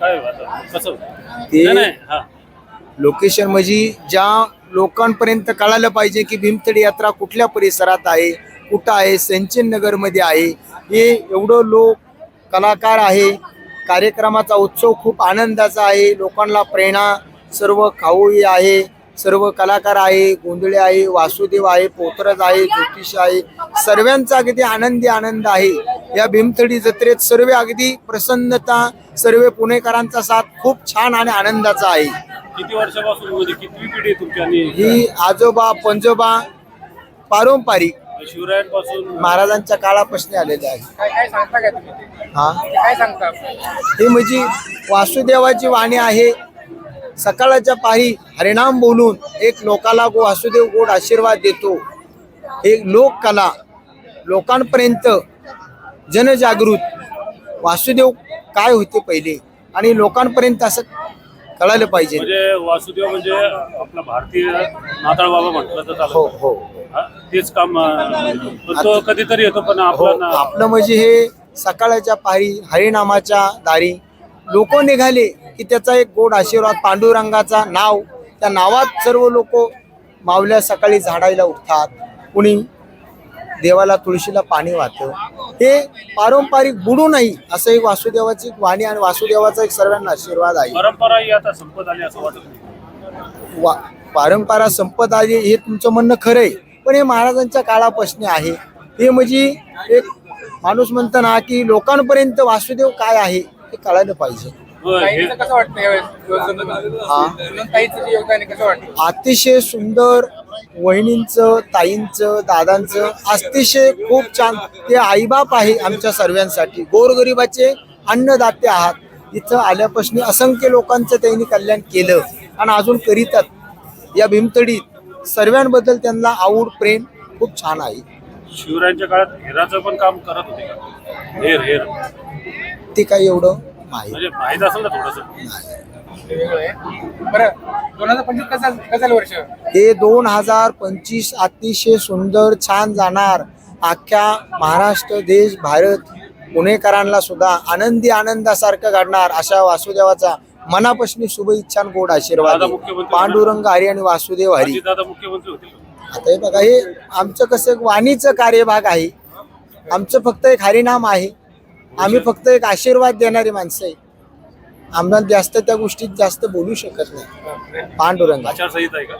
काय आता? कसं ते- नाही, नाही हा. लोकेशन म्हणजे ज्या लोकांपर्यंत कळालं पाहिजे की भीमथडी यात्रा कुठल्या परिसरात आहे कुठं आहे संचन नगरमध्ये आहे हे एवढं लोक कलाकार आहे. कार्यक्रमाचा उत्सव खूप आनंदाचा आहे. लोकांना प्रेरणा सर्व खाऊई आहे सर्व कलाकार आहे गोंधळे आहे वासुदेव आहे पोतरज आहे ज्योतिष आहे. सर्वांचा अगदी आनंदी आनंद आहे. या भीमथडी जत्रेत सर्व अगदी प्रसन्नता सर्व पुणेकरांचा साथ खूप छान आणि आनंदाचा आहे. किती वर्षापासून म्हणजे कितवी पिढी आहे तुमची आणि ही आजोबा पंजोबा पारंपरिक शिवरायांपासून महाराजांच्या काळापासून आलेले आहे. काय काय सांगता काय तुम्ही? हा? काय सांगता? हे म्हणजे वासुदेवाची वाणी आहे. सकाळच्या पारी हरिनाम बोलून एक लोकाला गो वासुदेव गोड आशीर्वाद देतो. एक लोककला लोकांपर्यंत जनजागृत. वासुदेव काय होते पहिले? आणि लोकांपर्यंत असं कळालं पाहिजे. म्हणजे वासुदेव म्हणजे आपला भारतीय नाताळ बाबा म्हटलं तर हो चालेल हो. हा, तेच काम अं, पण तो कधीतरी येतो पण हो आपला ना- आपलं म्हणजे हे सकाळच्या पारी हरिनामाच्या दारी लोक निघाले की त्याचा एक गोड आशीर्वाद पांडुरंगाचा नाव त्या नावात सर्व लोक मावल्या सकाळी झाडायला उठतात. कुणी देवाला तुळशीला पाणी वाहतं हे पारंपरिक बुडू नाही असं एक वासुदेवाची वाणी आणि वासुदेवाचा एक सर्वांना आशीर्वाद आहे. परंपरा ही आता संपत आली असं वाटत नाही. वा परंपरा संपत आली हे तुमचं म्हणणं खरं आहे पण हे महाराजांच्या काळापासून आहे. हे म्हणजे एक माणूस म्हणतो ना की लोकांपर्यंत वासुदेव काय आहे हे कळायला पाहिजे. होय, हे- ताईचं कसं वाटतं यावेळेस? हा. ताईचं जे योगदान आहे कसं वाटतं? अतिशय सुंदर वहिनींचं ताईंचं दादांचं अतिशय खूप छान ते आईबाप आहे आमच्या सर्वांसाठी. गोरगरिबाचे अन्नदाते आहात. इथं आल्यापासून असंख्य लोकांचं त्यांनी कल्याण केलं आणि अजून करीतात. या भीमतडीत सर्वांबद्दल त्यांना आवड प्रेम खूप छान आहे. शिवरायांच्या काळात हेराचं पण काम करत होते का? हेर हेर. ते काही एवढं माहीत म्हणजे माहीत असेल ना थोडस. नाही. ते वेगळं आहे. बरं दोन हजार पंचवीस कसं कसं झालं वर्ष? हे दोन हजार पंचवीस अतिशय सुंदर छान जाणार अख्ख्या महाराष्ट्र देश भारत पुणेकरांना सुद्धा आनंदी आनंदासारखं घडणार अशा वासुदेवाचा मनापासून शुभेच्छा आणि गोड आशीर्वाद पांडुरंग हरी आणि वासुदेव हरी. दादा मुख्यमंत्री होते. आता हे बघा हे आमचं कसं एक वाणीचं कार्यभाग आहे. आमचं फक्त एक हरिनाम आहे. आम्ही फक्त एक आशीर्वाद देणारी माणसं आहे. आम्हाला जास्त त्या गोष्टीत जास्त बोलू शकत नाही. पांडुरंग. आचारसंहिता आहे का?